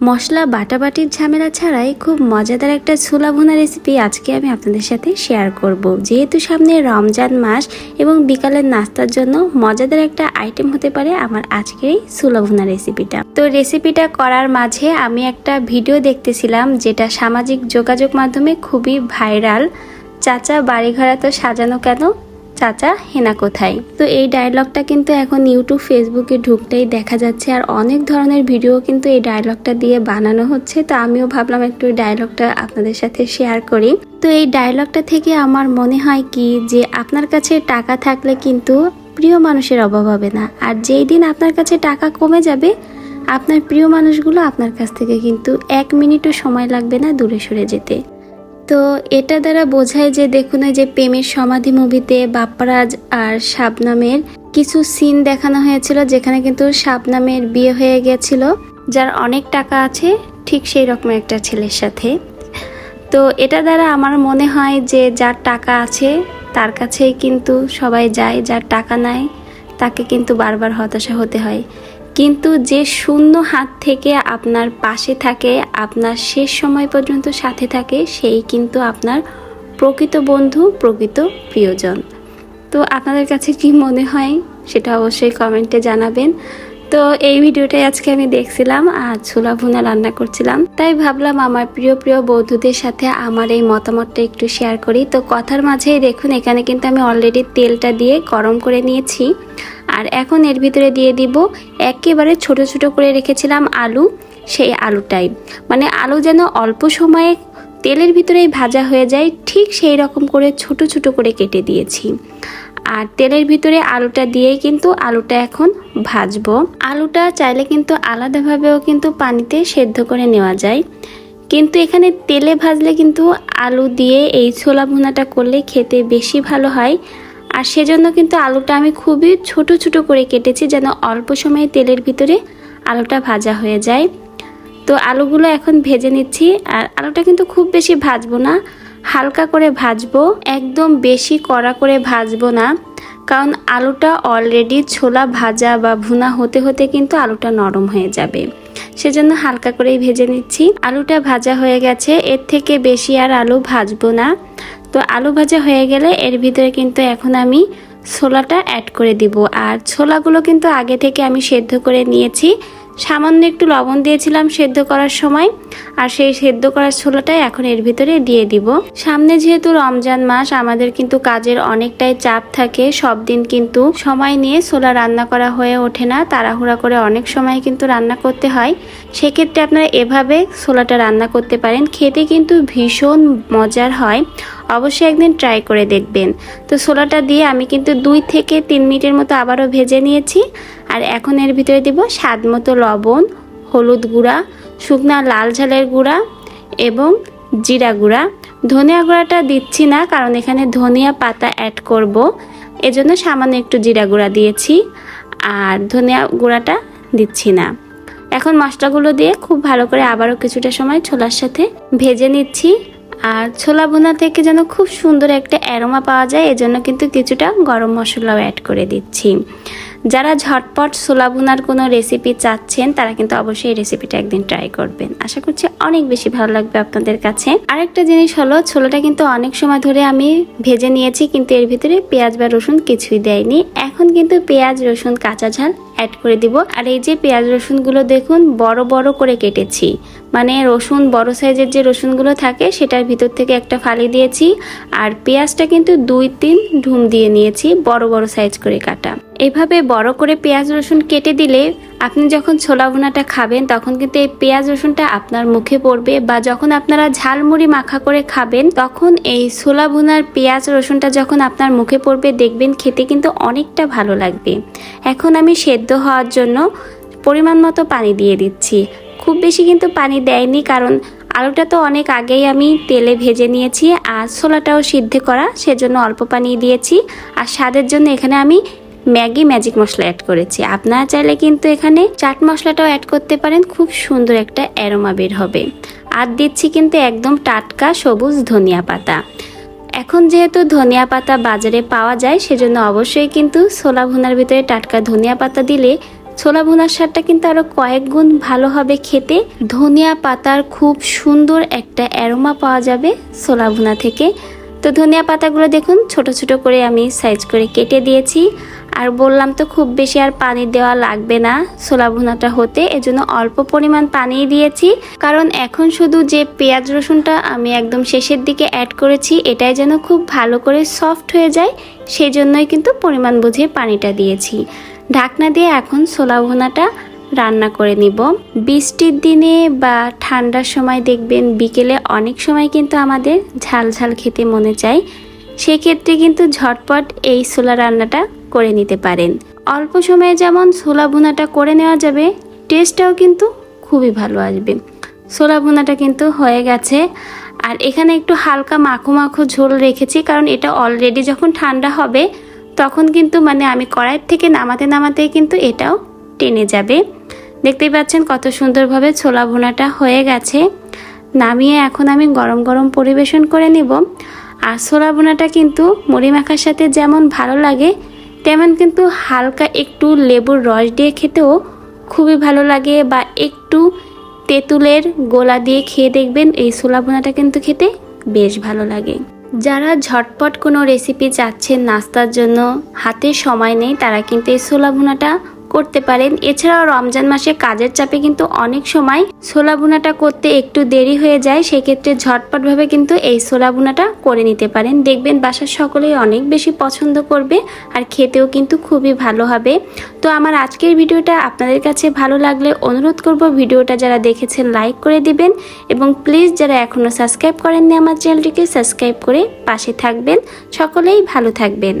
মশলা, বাটাবাটির ঝামেলা ছাড়াই খুব মজাদার একটা ছোলা ভুনা রেসিপি আজকে আমি আপনাদের সাথে শেয়ার করব। যেহেতু সামনে রমজান মাস এবং বিকালের নাস্তার জন্য মজাদার একটা আইটেম হতে পারে আমার আজকের এই ছোলা ভুনা রেসিপিটা তো রেসিপিটা করার মাঝে আমি একটা ভিডিও দেখতেছিলাম যেটা সামাজিক যোগাযোগ মাধ্যমে খুবই ভাইরাল চাচা বাড়িঘর তো সাজানো কেন? চাচা, হেনা কোথায়? তো এই ডায়লগটা কিন্তু এখন ইউটিউব ফেসবুকে ঢুকতেই দেখা যাচ্ছে আর অনেক ধরনের ভিডিও কিন্তু এই ডায়লগটা দিয়ে বানানো হচ্ছে। তো আমিও ভাবলাম একটু ডায়লগটা আপনাদের সাথে শেয়ার করি। তো এই ডায়লগটা থেকে আমার মনে হয় কি যে আপনার কাছে টাকা থাকলে কিন্তু প্রিয় মানুষের অভাব হবে না। আর যেই দিন আপনার কাছে টাকা কমে যাবে, আপনার প্রিয় মানুষগুলো আপনার কাছ থেকে কিন্তু এক মিনিটও সময় লাগবে না দূরে সরে যেতে। তো এটা দ্বারা বোঝায় যে দেখুন যে প্রেমের সমাধি মুভিতে বাপ্পারাজ আর শাবনামের কিছু সিন দেখানো হয়েছিল, যেখানে কিন্তু শাবনামের বিয়ে হয়ে গেছিল, যার অনেক টাকা আছে, ঠিক সেই রকম একটা ছেলের সাথে। তো এটা দ্বারা আমার মনে হয় যে যার টাকা আছে, তার কাছেই কিন্তু সবাই যায়, যার টাকা নাই, তাকে কিন্তু বারবার হতাশা হতে হয়। কিন্তু যে শূন্য হাত থেকে আপনার পাশে থাকে, আপনার শেষ সময় পর্যন্ত সাথে থাকে, সেই কিন্তু আপনার প্রকৃত বন্ধু, প্রকৃত প্রিয়জন। তো আপনাদের কাছে কি মনে হয়, সেটা অবশ্যই কমেন্টে জানাবেন। তো এই ভিডিওটাই আজকে আমি দেখছিলাম আর ছোলা ভুনা রান্না করছিলাম। তাই ভাবলাম আমার প্রিয় প্রিয় বন্ধুদের সাথে আমার এই মতামতটা একটু শেয়ার করি। তো কথার মাঝেই দেখুন, এখানে কিন্তু আমি অলরেডি তেলটা দিয়ে গরম করে নিয়েছি। আর এখন এর ভিতরে দিয়ে দিব একেবারে ছোট ছোট করে রেখেছিলাম আলু, সেই আলুটাই। মানে আলু যেন অল্প সময়ে তেলের ভিতরেই ভাজা হয়ে যায়, ঠিক সেই রকম করে ছোট ছোট করে কেটে দিয়েছি। আর তেলের ভিতরে আলুটা দিয়েই কিন্তু আলুটা এখন ভাজবো। আলুটা চাইলে কিন্তু আলাদাভাবেও কিন্তু পানিতে সেদ্ধ করে নেওয়া যায়। কিন্তু এখানে তেলে ভাজলে কিন্তু আলু দিয়ে এই ছোলা ভুনাটা করলে খেতে বেশি ভালো হয়। আর সেজন্য কিন্তু আলুটা আমি খুবই ছোট ছোট করে কেটেছি যেন অল্প সময়ে তেলের ভিতরে আলুটা ভাজা হয়ে যায়। তো আলুগুলো এখন ভেজে নিচ্ছি আর আলুটা কিন্তু খুব বেশি ভাজবো না। হালকা করে ভাজবো, একদম বেশি কড়া করে ভাজবো না, কারণ আলুটা অলরেডি ছোলা ভাজা বা ভুনা হতে হতে কিন্তু আলুটা নরম হয়ে যাবে। সেজন্য হালকা করেই ভেজে নিচ্ছি। আলুটা ভাজা হয়ে গেছে, এর থেকে বেশি আর আলু ভাজবো না। তো আলু ভাজা হয়ে গেলে এর ভিতরে কিন্তু এখন আমি ছোলাটা অ্যাড করে দিব। আর ছোলাগুলো কিন্তু আগে থেকে আমি সেদ্ধ করে নিয়েছি। সামান্য একটু লবণ দিয়েছিলাম সেদ্ধ করার সময়, আর সেই সেদ্ধ করার ছোলাটাই এখন এর ভিতরে দিয়ে দিব। সামনে যেহেতু রমজান মাস, আমাদের কিন্তু কাজের অনেকটাই চাপ থাকে। সব দিন কিন্তু সময় নিয়ে ছোলা রান্না করা হয়ে ওঠে না। তাড়াহুড়া করে অনেক সময় কিন্তু রান্না করতে হয়। সেক্ষেত্রে আপনারা এভাবে ছোলাটা রান্না করতে পারেন। খেতে কিন্তু ভীষণ মজার হয়। অবশ্যই একদিন ট্রাই করে দেখবেন। তো ছোলাটা দিয়ে আমি কিন্তু দুই থেকে তিন মিনিটের মতো আবারও ভেজে নিয়েছি। আর এখন এর ভিতরে দিব স্বাদ মতো লবণ, হলুদ গুঁড়া, শুকনা লাল ঝালের গুঁড়া এবং জিরা গুঁড়া। ধনিয়া গুঁড়াটা দিচ্ছি না, কারণ এখানে ধনিয়া পাতা অ্যাড করব। এজন্য সামান্য একটু জিরা গুঁড়া দিয়েছি, আর ধনিয়া গুঁড়াটা দিচ্ছি না। এখন মশলাগুলো দিয়ে খুব ভালো করে আবারও কিছুটা সময় ছোলার সাথে ভেজে নিচ্ছি। আর ছোলা বোনা থেকে যেন খুব সুন্দর একটা অ্যারোমা পাওয়া যায়, এজন্য কিন্তু কিছুটা গরম মশলাও অ্যাড করে দিচ্ছি। যারা ঝটপট ছোলা বোনার কোনো রেসিপি চাচ্ছেন, তারা কিন্তু অবশ্যই রেসিপিটা একদিন ট্রাই করবেন। আশা করছি অনেক বেশি ভালো লাগবে আপনাদের কাছে। আরেকটা জিনিস হলো, ছোলাটা কিন্তু অনেক সময় ধরে আমি ভেজে নিয়েছি, কিন্তু এর ভিতরে পেঁয়াজ বা রসুন কিছুই দেয়নি। এখন কিন্তু পেঁয়াজ, রসুন, কাঁচা ঝাল অ্যাড করে দিব। আর এই যে পেঁয়াজ, রসুনগুলো দেখুন, বড় বড় করে কেটেছি। মানে রসুন, বড় সাইজের যে রসুনগুলো থাকে, সেটার ভিতর থেকে একটা ফালি দিয়েছি। আর পেঁয়াজটা কিন্তু দুই তিন ঢুম দিয়ে নিয়েছি, বড় বড় সাইজ করে কাটা। এভাবে বড় করে পেঁয়াজ, রসুন কেটে দিলে আপনি যখন ছোলা ভুনাটা খাবেন, তখন কিন্তু এই পেঁয়াজ, রসুনটা আপনার মুখে পড়বে বা যখন আপনারা ঝালমুড়ি মাখা করে খাবেন, তখন এই ছোলা ভুনার পেঁয়াজ, রসুনটা যখন আপনার মুখে পড়বে, দেখবেন খেতে কিন্তু অনেকটা ভালো লাগবে। এখন আমি সেদ্ধ হওয়ার জন্য পরিমাণ মতো পানি দিয়ে দিচ্ছি। খুব বেশি কিন্তু পানি দেয়নি, কারণ আলুটা তো অনেক আগেই আমি তেলে ভেজে নিয়েছি আর ছোলাটাও সিদ্ধ করা, সেজন্য অল্প পানি দিয়েছি। আর স্বাদের জন্য এখানে আমি ম্যাগি ম্যাজিক মশলা অ্যাড করেছি। আপনারা চাইলে কিন্তু এখানে চাট মশলাটাও অ্যাড করতে পারেন, খুব সুন্দর একটা অ্যারোমা বের হবে। আর দিচ্ছি কিন্তু একদম টাটকা সবুজ ধনিয়া পাতা। এখন যেহেতু ধনিয়া পাতা বাজারে পাওয়া যায়, সেজন্য অবশ্যই কিন্তু ছোলা ভুনার ভিতরে টাটকা ধনিয়া পাতা দিলে ছোলা ভুনার স্বাদটা কিন্তু আরও কয়েক গুণ ভালো হবে খেতে। ধনিয়া পাতার খুব সুন্দর একটা অ্যারোমা পাওয়া যাবে ছোলা ভুনা থেকে। তো ধনিয়া পাতাগুলো দেখুন, ছোট ছোট করে আমি সাইজ করে কেটে দিয়েছি। আর বললাম তো খুব বেশি আর পানি দেওয়া লাগবে না ছোলা ভুনাটা হতে, এজন্য অল্প পরিমাণ পানি দিয়েছি। কারণ এখন শুধু যে পেঁয়াজ রসুনটা আমি একদম শেষের দিকে অ্যাড করেছি, এটাই যেন খুব ভালো করে সফট হয়ে যায় সেই জন্যই কিন্তু পরিমাণ বুঝে পানিটা দিয়েছি। ঢাকনা দিয়ে এখন ছোলা ভুনাটা রান্না করে নিব। বৃষ্টির দিনে বা ঠান্ডার সময় দেখবেন বিকেলে অনেক সময় কিন্তু আমাদের ঝাল ঝাল খেতে মনে চায়। সেক্ষেত্রে কিন্তু ঝটপট এই ছোলা রান্নাটা করে নিতে পারেন। অল্প সময়ে যেমন ছোলা ভুনাটা করে নেওয়া যাবে, টেস্টটাও কিন্তু খুবই ভালো আসবে। ছোলা ভুনাটা কিন্তু হয়ে গেছে। আর এখানে একটু হালকা মাখো মাখো ঝোল রেখেছি, কারণ এটা অলরেডি যখন ঠান্ডা হবে তখন কিন্তু মানে আমি কড়াইয়ের থেকে নামাতে নামাতেই কিন্তু এটাও টেনে যাবে। দেখতেই পাচ্ছেন কত সুন্দরভাবে ছোলা ভুনাটা হয়ে গেছে। নামিয়ে এখন আমি গরম গরম পরিবেশন করে নিব। আর ছোলা ভুনাটা কিন্তু মুড়ি মাখার সাথে যেমন ভালো লাগে, তেমন কিন্তু হালকা একটু লেবুর রস দিয়ে খেতেও খুবই ভালো লাগে বা একটু তেঁতুলের গোলা দিয়ে খেয়ে দেখবেন এই ছোলা ভুনাটা কিন্তু খেতে বেশ ভালো লাগে। যারা ঝটপট কোনো রেসিপি চাচ্ছেন নাস্তার জন্য, হাতে সময় নেই, তারা কিন্তু এই ছোলা ভুনাটা করতে পারেন। এছাড়াও রমজান মাসে কাজের চাপে কিন্তু অনেক সময় ছোলা ভুনাটা করতে একটু দেরি হয়ে যায়, সেক্ষেত্রে ঝটপটভাবে কিন্তু এই ছোলা ভুনাটা করে নিতে পারেন। দেখবেন বাসার সকলেই অনেক বেশি পছন্দ করবে আর খেতেও কিন্তু খুবই ভালো হবে। তো আমার আজকের ভিডিওটা আপনাদের কাছে ভালো লাগলে অনুরোধ করব ভিডিওটা যারা দেখেছেন লাইক করে দিবেন এবং প্লিজ যারা এখনও সাবস্ক্রাইব করেননি আমার চ্যানেলটিকে সাবস্ক্রাইব করে পাশে থাকবেন। সকলেই ভালো থাকবেন।